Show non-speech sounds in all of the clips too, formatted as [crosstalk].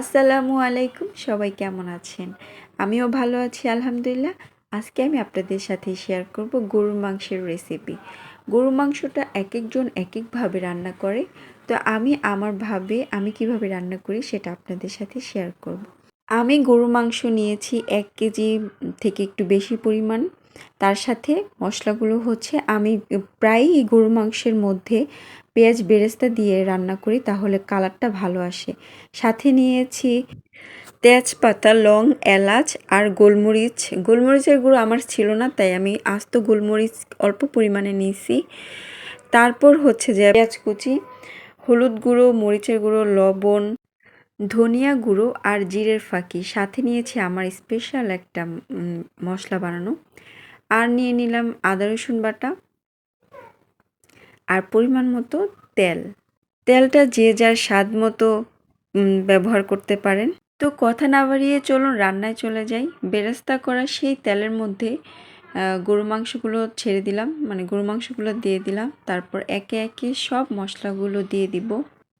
আসসালামু আলাইকুম, সবাই কেমন আছেন? আমিও ভালো আছি, আলহামদুলিল্লাহ। আজকে আমি আপনাদের সাথে শেয়ার করব গরুর মাংসের রেসিপি গরুর মাংসটা এক একজন এক একভাবে রান্না করে। তো আমি, আমার ভাবে আমি কীভাবে রান্না করি সেটা আপনাদের সাথে শেয়ার করব। আমি গরু মাংস নিয়েছি এক কেজি থেকে একটু বেশি পরিমাণ। তার সাথে মশলাগুলো হচ্ছে, আমি প্রায়ই গরু মাংসের মধ্যে পেঁয়াজ বেরেস্তা দিয়ে রান্না করি তাহলে কালারটা ভালো আসে। সাথে নিয়েছি তেজপাতা, লং, এলাচ আর গোলমরিচ। গোলমরিচের গুঁড়ো আমার ছিল না, তাই আমি আস্ত গোলমরিচ অল্প পরিমাণে নিয়েছি। তারপর হচ্ছে যে পেঁয়াজ কুচি, হলুদ গুঁড়ো, মরিচের গুঁড়ো, লবণ, ধনিয়া গুঁড়ো আর জিরের ফাঁকি। সাথে নিয়েছি আমার স্পেশাল একটা মশলা বানানো। আর নিয়ে নিলাম আদা রসুন বাটা। আর পরিমাণ মতো তেল। তেলটা যে যার স্বাদ মতো ব্যবহার করতে পারেন। তো কথা না বাড়িয়ে চলুন রান্নায় চলে যাই। বেরেস্তা করা সেই তেলের মধ্যে গরু মাংসগুলো ছেড়ে দিলাম। মানে গরু মাংসগুলো দিয়ে দিলাম। তারপর একে একে সব মশলাগুলো দিয়ে দিব।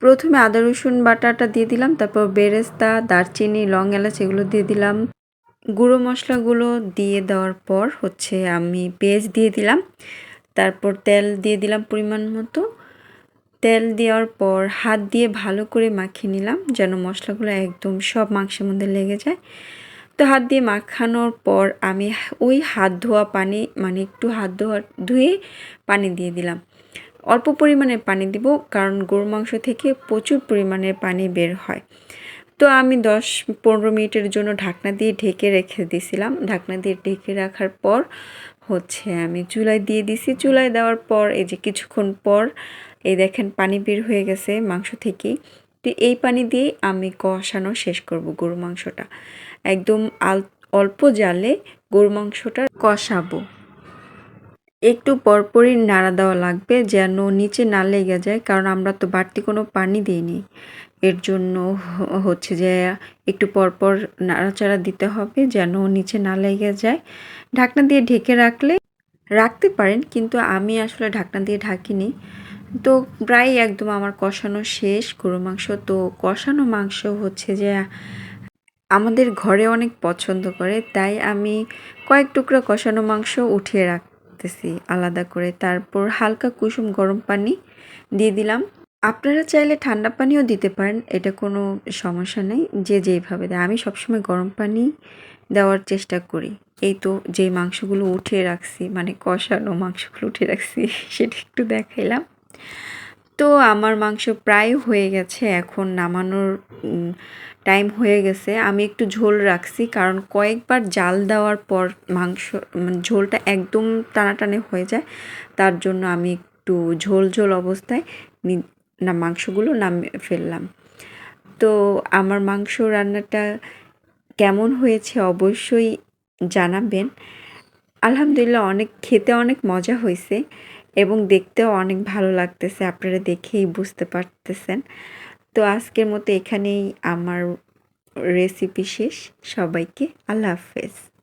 প্রথমে আদা, রসুন বাটাটা দিয়ে দিলাম। তারপর বেরেস্তা, দারচিনি, লং এলাচ এগুলো দিয়ে দিলাম। গুঁড়ো মশলাগুলো দিয়ে দেওয়ার পর হচ্ছে আমি পেঁয়াজ দিয়ে দিলাম। তারপর তেল দিয়ে দিলাম পরিমাণ মতো। তেল দেওয়ার পর হাত দিয়ে ভালো করে মাখিয়ে নিলাম যেন মশলাগুলো একদম সব মাংসের মধ্যে লেগে যায়। তো হাত দিয়ে মাখানোর পর আমি ওই হাত ধোয়া পানি মানে একটু হাত ধোয়া ধুয়ে পানি দিয়ে দিলাম। অল্প পরিমাণে পানি দিব কারণ গরু মাংস থেকে প্রচুর পরিমাণে পানি বের হয়। তো আমি দশ পনেরো মিনিটের জন্য ঢাকনা দিয়ে ঢেকে রেখে দিয়েছিলাম ঢাকনা দিয়ে ঢেকে রাখার পর হচ্ছে, আমি চুলায় দিয়ে দিছি। চুলায় দেওয়ার পর, এই যে কিছুক্ষণ পর, এই দেখেন পানি বের হয়ে গেছে মাংস থেকে। তো এই পানি দিয়ে আমি কষানো শেষ করব গরু মাংসটা। একদম অল্প জালে গরু মাংসটা কষাবো। একটু পরপরই নাড়া দেওয়া লাগবে যেন নিচে না লেগে যায়, কারণ আমরা তো বাড়তি কোনো পানি দিইনি। এর জন্য হচ্ছে যে একটু পরপর নাড়াচাড়া দিতে হবে যেন নিচে না লেগে যায়। ঢাকনা দিয়ে ঢেকে রাখলে, রাখতে পারেন কিন্তু আমি আসলে ঢাকনা দিয়ে ঢাকিনি। তো প্রায় একদম আমার কষানো শেষ গরু মাংস। তো কষানো মাংস হচ্ছে যে আমাদের ঘরে অনেক পছন্দ করে, তাই আমি কয়েক টুকরা কষানো মাংস উঠিয়ে রাখতেছি আলাদা করে। তারপর হালকা কুসুম গরম পানি দিয়ে দিলাম। আপনারা চাইলে ঠান্ডা পানিও দিতে পারেন, এটা কোনো সমস্যা নেই, যে যেইভাবে দেয়। আমি সবসময় গরম পানি দেওয়ার চেষ্টা করি। এই তো যেই মাংসগুলো উঠে রাখছি মানে কষানো মাংসগুলো উঠে রাখছি, [laughs] সেটা একটু দেখাইলাম। তো আমার মাংস প্রায় হয়ে গেছে, এখন নামানোর টাইম হয়ে গেছে। আমি একটু ঝোল রাখছি, কারণ কয়েকবার জাল দেওয়ার পর মাংস মানে ঝোলটা একদম টানাটানে হয়ে যায়, তার জন্য আমি একটু ঝোল ঝোল অবস্থায় না, মাংসগুলো নামিয়ে ফেললাম। তো আমার মাংস রান্নাটা কেমন হয়েছে অবশ্যই জানাবেন। আলহামদুলিল্লাহ অনেক, খেতে অনেক মজা হয়েছে এবং দেখতেও অনেক ভালো লাগতেছে, আপনারা দেখেই বুঝতে পারতেছেন। তো আজকের মতো এখানেই আমার রেসিপি শেষ। সবাইকে আল্লাহ হাফেজ।